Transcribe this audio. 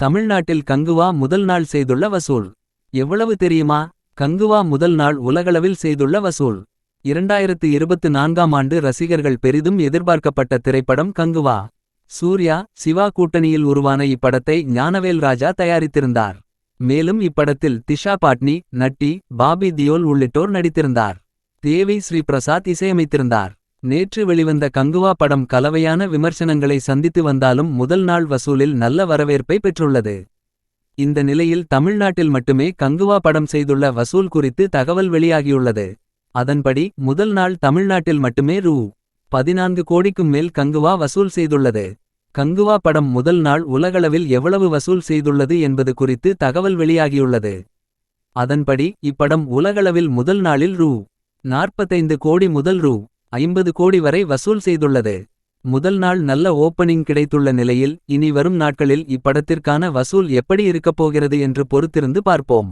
தமிழ்நாட்டில் கங்குவா முதல் நாள் செய்துள்ள வசூல். எவ்வளவு தெரியுமா? கங்குவா முதல் நாள் உலகளவில் செய்துள்ள வசூல். இரண்டாயிரத்து இருபத்து நான்காம் ஆண்டு ரசிகர்கள் பெரிதும் எதிர்பார்க்கப்பட்ட திரைப்படம் கங்குவா. சூர்யா சிவா கூட்டணியில் உருவான இப்படத்தை ஞானவேல் ராஜா தயாரித்திருந்தார். மேலும் இப்படத்தில் திஷா பாட்னி நட்டி பாபி தியோல் உள்ளிட்டோர் நடித்திருந்தார். தேவி ஸ்ரீ பிரசாத் இசையமைத்திருந்தார். நேற்று வெளிவந்த கங்குவா படம் கலவையான விமர்சனங்களை சந்தித்து வந்தாலும் முதல் நாள் வசூலில் நல்ல வரவேற்பை பெற்றுள்ளது. இந்த நிலையில் தமிழ்நாட்டில் மட்டுமே கங்குவா படம் செய்துள்ள வசூல் குறித்து தகவல் வெளியாகியுள்ளது. அதன்படி முதல் நாள் தமிழ்நாட்டில் மட்டுமே ரூ. பதினான்கு கோடிக்கும் மேல் கங்குவா வசூல் செய்துள்ளது. கங்குவா படம் முதல் நாள் உலகளவில் எவ்வளவு வசூல் செய்துள்ளது என்பது குறித்து தகவல் வெளியாகியுள்ளது. அதன்படி இப்படம் உலகளவில் முதல் நாளில் ரூ. நாற்பத்தைந்து கோடி முதல் ரூ. ஐம்பது கோடி வரை வசூல் செய்துள்ளது. முதல் நாள் நல்ல ஓப்பனிங் கிடைத்துள்ள நிலையில் இனி வரும் நாட்களில் இப்படத்திற்கான வசூல் எப்படி இருக்கப் போகிறது என்று பொறுத்திருந்து பார்ப்போம்.